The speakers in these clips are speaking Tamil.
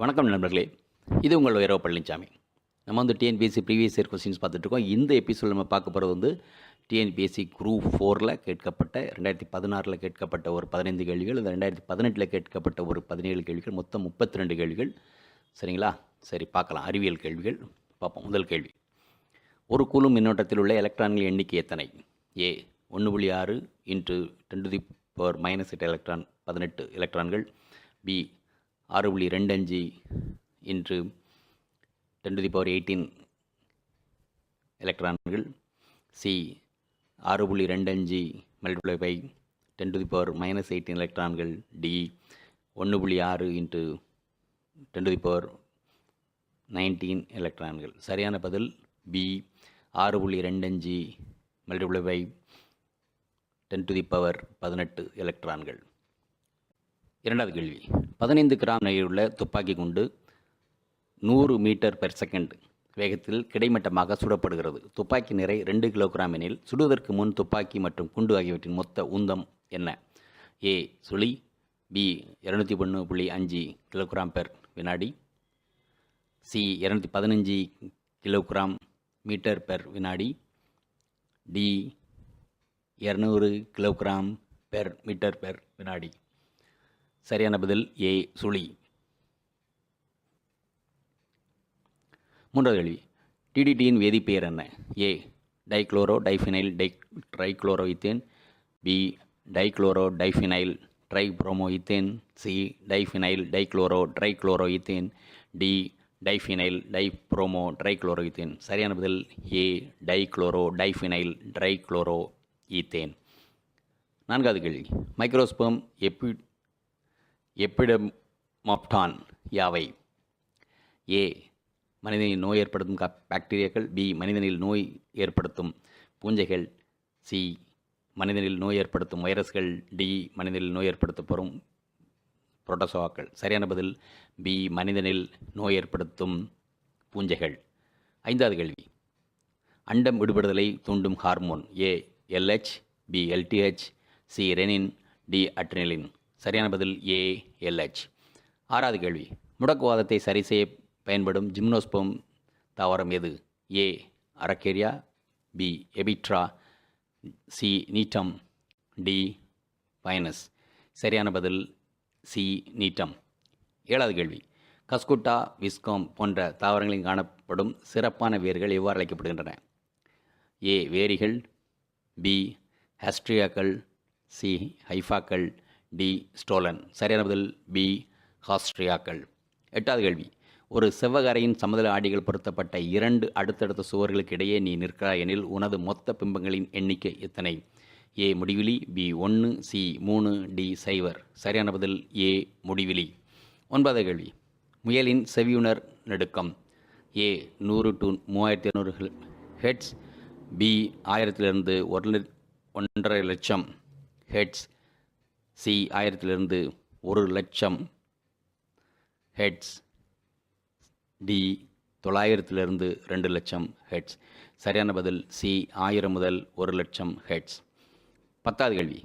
வணக்கம் நண்பர்களே. இது உங்கள் வைரவ பழனிசாமி நம்ம வந்து டிஎன்பிஎஸ்சி ப்ரீவியஸ் இயர் கொஸ்டின்ஸ் பார்த்துட்ருக்கோம். இந்த எபிசோட் நம்ம பார்க்க போகிறது வந்து டிஎன்பிஎஸ்சி குரூப் ஃபோரில் கேட்கப்பட்ட ரெண்டாயிரத்தி பதினாறில் கேட்கப்பட்ட ஒரு பதினைந்து கேள்விகள் இந்த ரெண்டாயிரத்தி பதினெட்டில் கேட்கப்பட்ட ஒரு பதினேழு கேள்விகள் மொத்தம் முப்பத்தி ரெண்டு கேள்விகள். சரிங்களா? சரி பார்க்கலாம். அறிவியல் கேள்விகள். பார்ப்போம். முதல் கேள்வி. ஒரு கூலும் மின்னோட்டத்தில் உள்ள எலக்ட்ரான்கள் எண்ணிக்கை எத்தனை? ஏ ஒன்று புள்ளி ஆறு into ten to the power minus எட்டு எலக்ட்ரான் பதினெட்டு எலக்ட்ரான்கள் பி ஆறு புள்ளி ரெண்டு அஞ்சு into ten to the power eighteen எலக்ட்ரான்கள் சி ஆறு புள்ளி ரெண்டு அஞ்சு multiply by ten to the power minus eighteen எலக்ட்ரான்கள் டி ஒன்று புள்ளி ஆறு into ten to the power nineteen எலக்ட்ரான்கள் சரியான பதில் பி ஆறு புள்ளி ரெண்டு அஞ்சு multiply by ten to the power பதினெட்டு எலக்ட்ரான்கள் இரண்டாவது கேள்வி. பதினைந்து கிராம் நிறையுள்ள துப்பாக்கி குண்டு நூறு மீட்டர் பெர் செகண்ட் வேகத்தில் கிடைமட்டமாக சுடப்படுகிறது. துப்பாக்கி நிறை ரெண்டு கிலோகிராம் எனில் சுடுவதற்கு முன் துப்பாக்கி மற்றும் குண்டு ஆகியவற்றின் மொத்த உந்தம் என்ன? ஏ சுழி. பி இரநூத்தி ஒன்று புள்ளி அஞ்சு கிலோகிராம் பெர் வினாடி. சி இரநூத்தி பதினஞ்சு கிலோகிராம் மீட்டர் பெர் வினாடி. டி இரநூறு கிலோகிராம் பெர் மீட்டர் பெர் வினாடி. சரியான பதில் ஏ சுழி. மூன்றாவது கேள்வி. டிடிடியின் வேதிப்பெயர் என்ன A dichloro diphenyl di trichloro ethane B dichloro diphenyl tri bromo ethane C diphenyl dichloro trichloro ethane D diphenyl dibromo trichloro ethane சரியான பதில் A dichloro diphenyl trichloro ethane நான்காவது கேள்வி. மைக்ரோஸ்பம் எப்பி எப்பிடமாப்டான்? யாவை? ஏ. மனிதனில் நோய் ஏற்படுத்தும் க பாக்டீரியாக்கள் பி. மனிதனில் நோய் ஏற்படுத்தும் பூஞ்சைகள். சி. மனிதனில் நோய் ஏற்படுத்தும் வைரஸ்கள். டி. மனிதனில் நோய் ஏற்படுத்தப்படும் புரோட்டோசோவாக்கள். சரியான பதில் பி. மனிதனில் நோய் ஏற்படுத்தும் பூஞ்சைகள். ஐந்தாவது கேள்வி. அண்டம் விடுபடுதலை தூண்டும் hormone. A. LH B. LTH C. Renin D. Adrenaline. சரியான பதில் ஏ எல்ஹெச் ஆறாவது கேள்வி. முடக்குவாதத்தை சரி செய்ய பயன்படும் ஜிம்னோஸ்போம் தாவரம் எது? A araucaria B ephedra C gnetum D pinus சரியான பதில் சி நீட்டம். ஏழாவது கேள்வி. கஸ்குட்டா விஸ்காம் போன்ற தாவரங்களில் காணப்படும் சிறப்பான வேர்கள் எவ்வாறு அழைக்கப்படுகின்றன? ஏ வேரிகள் பி ஹாஸ்ட்ரியாக்கள் சி ஹைஃபாக்கள் டி ஸ்டோலன். சரியான பதில் பி ஹாஸ்ட்ரியாக்கள். எட்டாவது கேள்வி. ஒரு செவ்வகரையின் சமதள ஆடிகள் பொருத்தப்பட்ட இரண்டு அடுத்தடுத்த சுவர்களுக்கு இடையே நீ நிற்கிறாய் எனில் உனது மொத்த பிம்பங்களின் எண்ணிக்கை எத்தனை? ஏ முடிவிலி பி ஒன்று சி மூணு டி சைவர். சரியான பதில் ஏ முடிவிலி. ஒன்பதாவது கேள்வி. முயலின் செவியுணர் நடுக்கம். ஏ நூறு டு மூவாயிரத்தி இரநூறு ஹெட்ஸ் பி ஆயிரத்திலிருந்து ஒரு ஒன்றரை லட்சம் ஹெட்ஸ் சி ஆயிரத்திலிருந்து ஒரு லட்சம் ஹெட்ஸ் டி தொள்ளாயிரத்திலிருந்து ரெண்டு லட்சம் ஹெட்ஸ். சரியான பதில் சி ஆயிரம் முதல் ஒரு லட்சம் ஹெட்ஸ். பத்தாவது கேள்வி.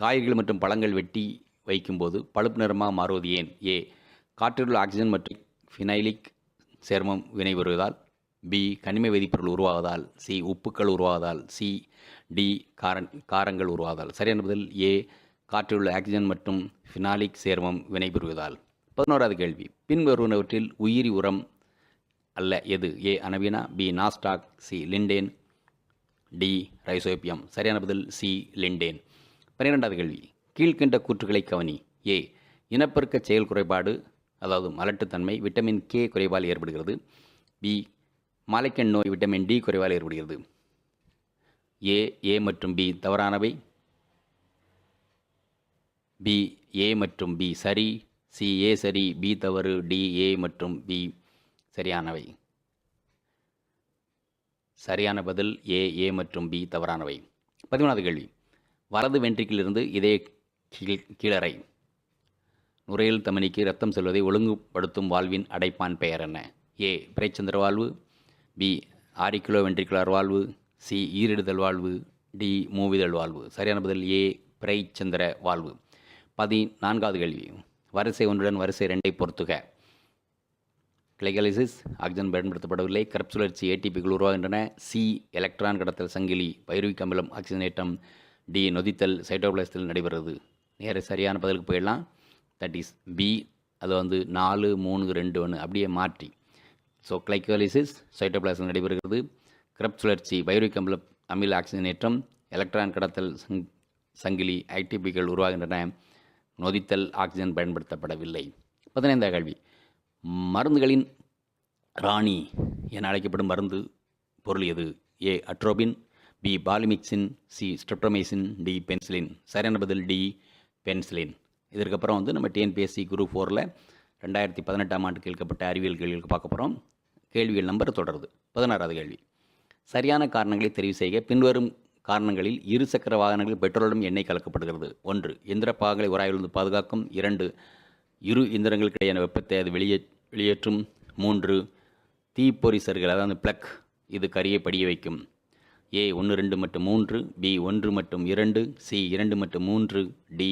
காய்கறிகள் மற்றும் பழங்கள் வெட்டி வைக்கும்போது பழுப்பு நிறமாக மாறுவது ஏன்? ஏ காற்றிலுள்ள ஆக்சிஜன் மற்றும் ஃபினைலிக் சேர்மம் வினை வருவதால் பி கனிம வேதிப்பொருள் உருவாவதால். சி உப்புக்கள் உருவாவதால். சி டி காரன் காரங்கள் உருவாவதால். சரியான பதில் ஏ காற்றிலுள்ள ஆக்சிஜன் மற்றும் ஃபினாலிக் சேர்மம் வினைபுரிவதால். பதினோராவது கேள்வி. பின்வருவனவற்றில் உயிரி உரம் அல்ல எது? A அனவீனா B nostoc C lindane D rhizobium. சரியான பதில் சி லிண்டேன். பன்னிரெண்டாவது கேள்வி. கீழ்கண்ட கூற்றுகளை கவனி. ஏ இனப்பெருக்க செயல் குறைபாடு அதாவது மலட்டுத்தன்மை விட்டமின் கே குறைவால் ஏற்படுகிறது. பி மாலைக்கண் நோய் விட்டமின் டி குறைவால் ஏற்படுகிறது. ஏ ஏ மற்றும் பி தவறானவை. பி ஏ மற்றும் பி. சரி. சி ஏ சரி. பி தவறு. டி ஏ மற்றும் பி. சரியானவை. சரியான பதில் ஏ ஏ மற்றும் பி தவறானவை. பதிமூணாவது கேள்வி. வலது வென்றிக்கிலிருந்து இதய கீழ் கீழறை. நுரையில் தமனிக்கு ரத்தம் செல்வதை ஒழுங்குபடுத்தும் வாழ்வின் அடைப்பான் பெயர் என்ன? ஏ பிறைச்சந்திர வாழ்வு. பி ஆரிக்குலோ வென்ட்ரிகுலர் வாழ்வு. சி ஈரிடுதல் வாழ்வு. டி மூவிதழ் வாழ்வு. சரியான பதில் ஏ பிறைச்சந்திர வாழ்வு. பதினான்காவது கேள்வி வரிசை ஒன்றுடன் வரிசை ரெண்டை பொறுத்துக. கிளைகலிசிஸ் ஆக்சிஜன் பயன்படுத்தப்படவில்லை. கரப் சுழற்சி ஏடிபிகள் உருவாகின்றன. சி எலக்ட்ரான் கடத்தல் சங்கிலி பைருவிக் அமிலம் ஆக்சிஜனேற்றம் டி நொதித்தல் சைட்டோபிளாஸ்டில் நடைபெறுகிறது நேர சரியான பதிலுக்கு போயிடலாம். தட் இஸ் பி அது வந்து நாலு மூணு ரெண்டு ஒன்று அப்படியே மாற்றி. ஸோ கிளைகோலிசிஸ் சைட்டோபிளாசம் நடைபெறுகிறது. கிரப் சுழற்சி பைருவிக் அமில அமில ஆக்சிஜனேற்றம் எலக்ட்ரான் கடத்தல் சங் சங்கிலி ஐடிபிகள் உருவாகின்றன. நொதித்தல் ஆக்சிஜன் பயன்படுத்தப்படவில்லை. பதினைந்தாம் கேள்வி. மருந்துகளின் ராணி என அழைக்கப்படும் மருந்து பொருள் எது? A atropine B polymyxin C streptomycin D penicillin. சரியான பதில் டி பென்சிலின். இதற்கப்புறம் வந்து நம்ம டிஎன்பிஎஸ்சி குரூப் ஃபோரில் ரெண்டாயிரத்தி பதினெட்டாம் ஆண்டு கேட்கப்பட்ட அறிவியல் கேள்விகளுக்கு பார்க்க போகிறோம் கேள்விகள் நம்பர் தொடருது. பதினாறாவது கேள்வி. சரியான காரணங்களை தெரிவு செய்ய பின்வரும் காரணங்களில் இரு சக்கர வாகனங்களில் பெட்ரோலும் எண்ணெய் கலக்கப்படுகிறது. ஒன்று எந்திர பாகங்களை உராய்விலிருந்து பாதுகாக்கும். இரண்டு இரு இயந்திரங்களுக்கிடையான வெப்பத்தை அது வெளியே வெளியேற்றும். மூன்று தீப்பொறிசர்கள் அதாவது பிளக் இது கரியை படிய வைக்கும். ஏ ஒன்று ரெண்டு மற்றும் மூன்று. பி ஒன்று மற்றும் இரண்டு. சி இரண்டு மற்றும் மூன்று. டி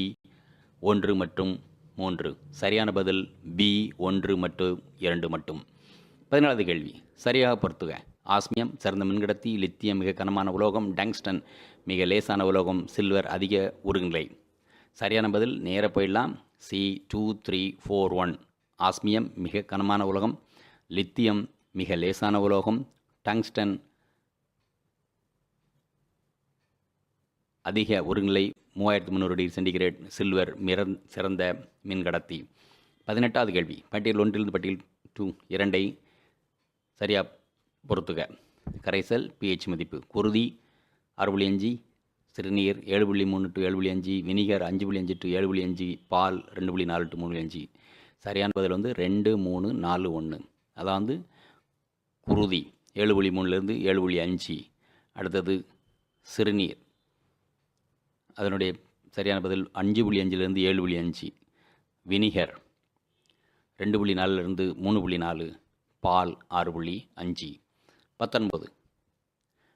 ஒன்று மற்றும் மூன்று. சரியான பதில் பி ஒன்று மற்றும் இரண்டு மட்டும். பதினாலாவது கேள்வி. சரியாக பொறுத்துக ஆஸ்மியம் சிறந்த மின்கடத்தி லித்தியம் மிக கனமான உலோகம் டங்ஸ்டன் மிக லேசான உலோகம் சில்வர் அதிக உருகுநிலை. சரியான பதில் நேர போயிடலாம். C two three four one. Osmium மிக கனமான உலோகம் லித்தியம் மிக லேசான உலோகம் டங்ஸ்டன் அதிக ஒருநிலை மூவாயிரத்து முந்நூறு டிகிரி சென்டிகிரேட் சில்வர் மிரந் சிறந்த மின்கடத்தி. பதினெட்டாவது கேள்வி. பட்டியல் ஒன்றிலிருந்து பட்டியல் டூ இரண்டை சரியாக பொறுத்துக. கரைசல் பிஹெச் மதிப்பு குருதி ஆறு புள்ளி அஞ்சு சிறுநீர் ஏழு புள்ளி மூணு டு ஏழு புள்ளி அஞ்சு வினிகர் அஞ்சு புள்ளி அஞ்சு டு ஏழு புள்ளி அஞ்சு பால் ரெண்டு புள்ளி நாலு டு மூணு புள்ளி அஞ்சு சரியான பதில் வந்து ரெண்டு மூணு நாலு ஒன்று அதான் வந்து குருதி ஏழு புள்ளி மூணுலேருந்து ஏழு புள்ளி அஞ்சு அடுத்தது சிறுநீர். அதனுடைய சரியான பதில் அஞ்சு புள்ளி அஞ்சுலேருந்து ஏழு புள்ளி அஞ்சு வினிகர் ரெண்டு புள்ளி நாலுலேருந்து மூணு புள்ளி நாலு பால் ஆறு புள்ளி அஞ்சு. பத்தொன்பது.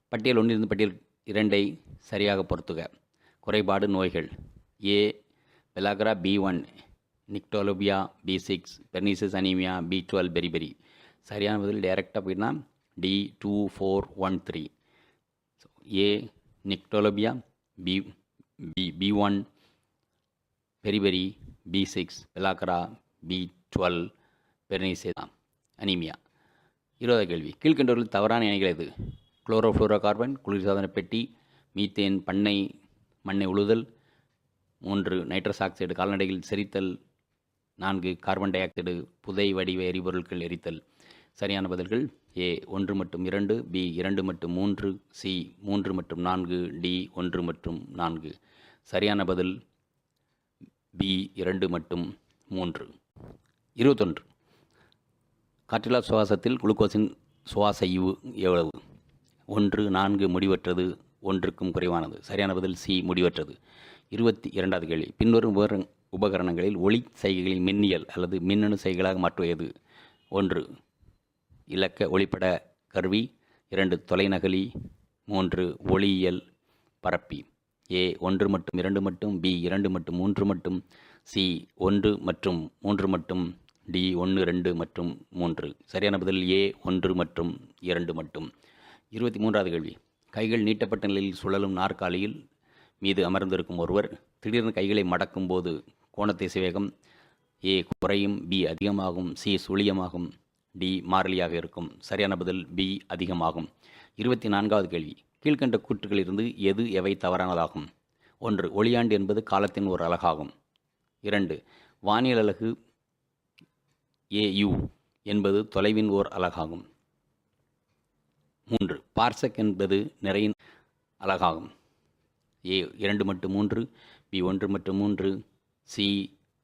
பட்டியல் ஒன்றிலிருந்து பட்டியல் இரண்டை சரியாக பொறுத்துக. குறைபாடு நோய்கள். A. Pellagra B one nyctalopia B six pernicious anaemia B twelve beri beri சரியான பதில் டைரெக்டாக போயிட்டுனா D two four one three. A. Nyctalopia B B B one beri beri B six pellagra B twelve pernicious anaemia. இருபது கேள்வி. கீழ்கண்டவர்கள் தவறான இணைகள் எது? குளோரோஃப்ளோரோகார்பன் குளிர்சாதன பெட்டி மீத்தேன் பண்ணை மண்ணை உழுதல் மூன்று நைட்ரஸ் ஆக்சைடு கால்நடைகள் செரித்தல் நான்கு கார்பன் டை ஆக்சைடு புதை வடிவ எரிபொருட்கள் எரித்தல். சரியான பதில்கள் ஏ ஒன்று மற்றும் இரண்டு பி இரண்டு மற்றும் மூன்று சி மூன்று மற்றும் நான்கு டி ஒன்று மற்றும் நான்கு. சரியான பதில் பி இரண்டு மற்றும் மூன்று. இருபத்தொன்று. காற்றில்லா சுவாசத்தில் குளுக்கோஸின் சுவாச ஈவு எவ்வளவு? ஒன்று நான்கு முடிவற்றது ஒன்றுக்கும் குறைவானது. சரியான பதில் சி முடிவற்றது. இருபத்தி இரண்டாவது கேள்வி. பின்வரும் உபகரண உபகரணங்களில் ஒளி சைகைகளின் மின்னியல் அல்லது மின்னணு செய்களாக மாற்றுவது. ஒன்று இலக்க ஒளிப்பட கருவி. இரண்டு தொலைநகலி. மூன்று ஒளியியல் பரப்பி. ஏ ஒன்று மட்டும் இரண்டு மட்டும். பி இரண்டு மட்டும் மூன்று மட்டும். சி ஒன்று மற்றும் மூன்று மட்டும் டி ஒன்று ரெண்டு மற்றும் மூன்று. சரியான பதில் ஏ ஒன்று மற்றும் இரண்டு மட்டும். இருபத்தி மூன்றாவது கேள்வி. கைகள் நீட்டப்பட்ட நிலையில் சுழலும் நாற்காலியில் மீது அமர்ந்திருக்கும் ஒருவர் திடீர்னு கைகளை மடக்கும் போது கோணத்தை சிவேகம் ஏ குறையும் பி அதிகமாகும் சி சுழியமாகும் டி மாறிலியாக இருக்கும். சரியான பதில் பி அதிகமாகும். இருபத்தி நான்காவது கேள்வி. கீழ்கண்ட கூற்றுகளிலிருந்து எது எவை தவறானதாகும்? ஒன்று ஒளியாண்டு என்பது காலத்தின் ஒரு அலகாகும். இரண்டு வானியல் அலகு ஏயு என்பது தொலைவின் ஓர் அலகாகும். மூன்று பார்செக் என்பது நிறையின் அலகாகும். ஏ இரண்டு மற்றும் மூன்று பி ஒன்று மற்றும் மூன்று சி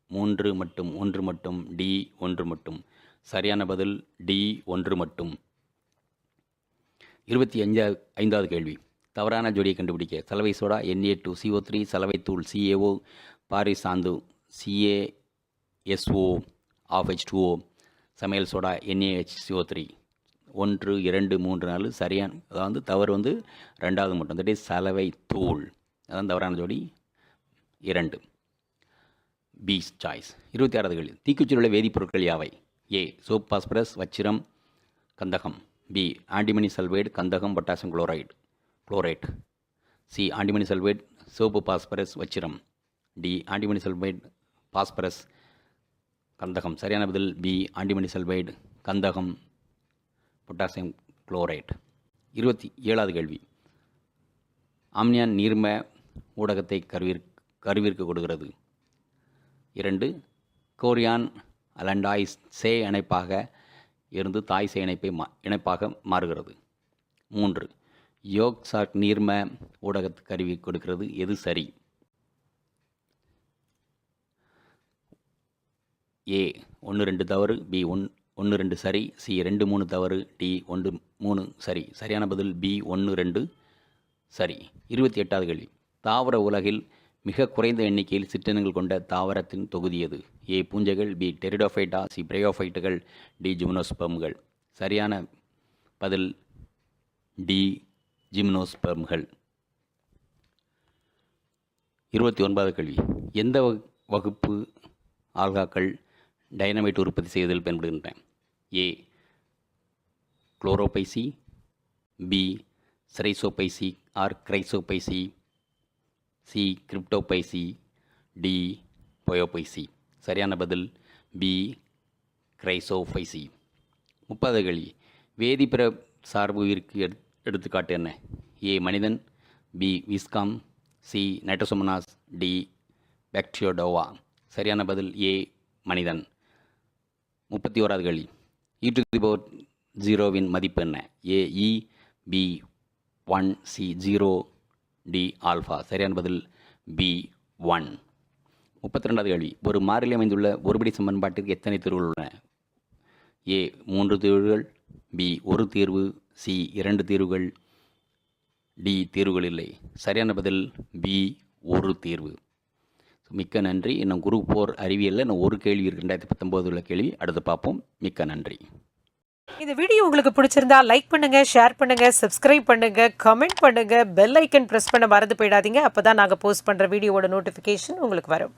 மூன்று மற்றும் ஒன்று மட்டும் டி ஒன்று மட்டும். சரியான பதில் டி ஒன்று மட்டும். இருபத்தி அஞ்சா ஐந்தாவது கேள்வி. தவறான ஜோடியை கண்டுபிடிக்க. சலவை soda NA two CO three சலவைத்தூள் CAO பாரிசாந்து CASO of H two O சமையல் சோடா என்ஏஹெச் சிஓ த்ரீ ஒன்று இரண்டு மூன்று நாலு சரியான அதாவது தவறு வந்து ரெண்டாவது மட்டும். தட் இஸ் சலவை தூள். அதான் தவறான ஜோடி. இரண்டு. பி சாய்ஸ் இருபத்தி ஆறாவது கேள்வி. தீக்குச்சியில் உள்ள வேதிப்பொருட்கள் யாவை? ஏ சோப் பாஸ்பரஸ் வச்சிரம் கந்தகம். பி ஆண்டிமணி சல்வேட் கந்தகம் potassium chloride. Chloride. C antimony sulphate soap phosphorus வச்சிரம். D antimony சல்வேட் phosphorus கந்தகம். சரியான பதில் பி ஆண்டிமணி சல்பைடு கந்தகம் பொட்டாசியம் குளோரைட். இருபத்தி ஏழாவது கேள்வி. ஆம்னியான் நீர்ம ஊடகத்தை கருவிற் கருவிற்கு கொடுக்கிறது. இரண்டு கோரியான் அலண்டாய் சே இணைப்பாக இருந்து தாய் சே இணைப்பை மா இணைப்பாக மாறுகிறது. மூன்று யோக் சாக் நீர்ம ஊடகத்து கருவி கொடுக்கிறது. எது சரி? ஏ ஒன்று ரெண்டு தவறு பி ஒன் ஒன்று ரெண்டு சரி சி ரெண்டு மூணு தவறு டி ஒன்று மூணு சரி. சரியான பதில் பி ஒன்று ரெண்டு சரி. இருபத்தி எட்டாவது கேள்வி. தாவர உலகில் மிக குறைந்த எண்ணிக்கையில் சிற்றினங்கள் கொண்ட தாவரத்தின் தொகுதி எது? ஏ பூஞ்சைகள் பி டெரிடோஃபைட்டா சி பிரயோஃபைட்டுகள் டி ஜிம்னோஸ்பெர்ம்கள். சரியான பதில் டி ஜிம்னோஸ்பம்கள் இருபத்தி ஒன்பதாவது கேள்வி. எந்த வகுப்பு ஆல்காக்கள் டைனமைட் உற்பத்தி செய்வதில் பயன்படுகின்றன. A chlorophyceae. B chrysophyceae. Or chrysophyceae. C cryptophyceae. D phaeophyceae. சரியான பதில் பி கிரைசோபைசி. முப்பது கேள்வி. வேதிப்பிற சார்பு உயிருக்கு எடு எடுத்துக்காட்டு என்ன? ஏ மனிதன். B viscom. C nitrosomonas. D bacteroidota சரியான பதில் ஏ மனிதன். முப்பத்தி ஓராவது கேள்வி. இ டு தி பவர் ஜீரோவின் மதிப்பு என்ன? A E B one C zero D alpha சரியான பதில் பி ஒன் முப்பத்தி ரெண்டாவது கேள்வி. ஒரு மாறிலி அமைந்துள்ள ஒருபடி சமன்பாட்டிற்கு எத்தனை தீர்வுகள் உள்ளன? ஏ மூன்று தீர்வுகள். பி ஒரு தீர்வு. சி இரண்டு தீர்வுகள். டி தீர்வுகள் இல்லை. சரியான பதில் பி ஒரு தீர்வு. மிக்க நன்றி. இன்னும் குரூப் போர் அறிவியலில் இன்னும் ஒரு கேள்வி இருக்கு. ரெண்டாயிரத்தி பத்தொம்போது உள்ள கேள்வி. அடுத்து பார்ப்போம். மிக்க நன்றி. இந்த வீடியோ உங்களுக்கு பிடிச்சிருந்தா லைக் பண்ணுங்க ஷேர் பண்ணுங்க சப்ஸ்கிரைப் பண்ணுங்க கமெண்ட் பண்ணுங்க பெல் ஐக்கன் பிரஸ் பண்ண மறந்து போயிடாதீங்க. அப்பதான் நாங்க போஸ்ட் பண்ற வீடியோவோட நோட்டிபிகேஷன் உங்களுக்கு வரும்.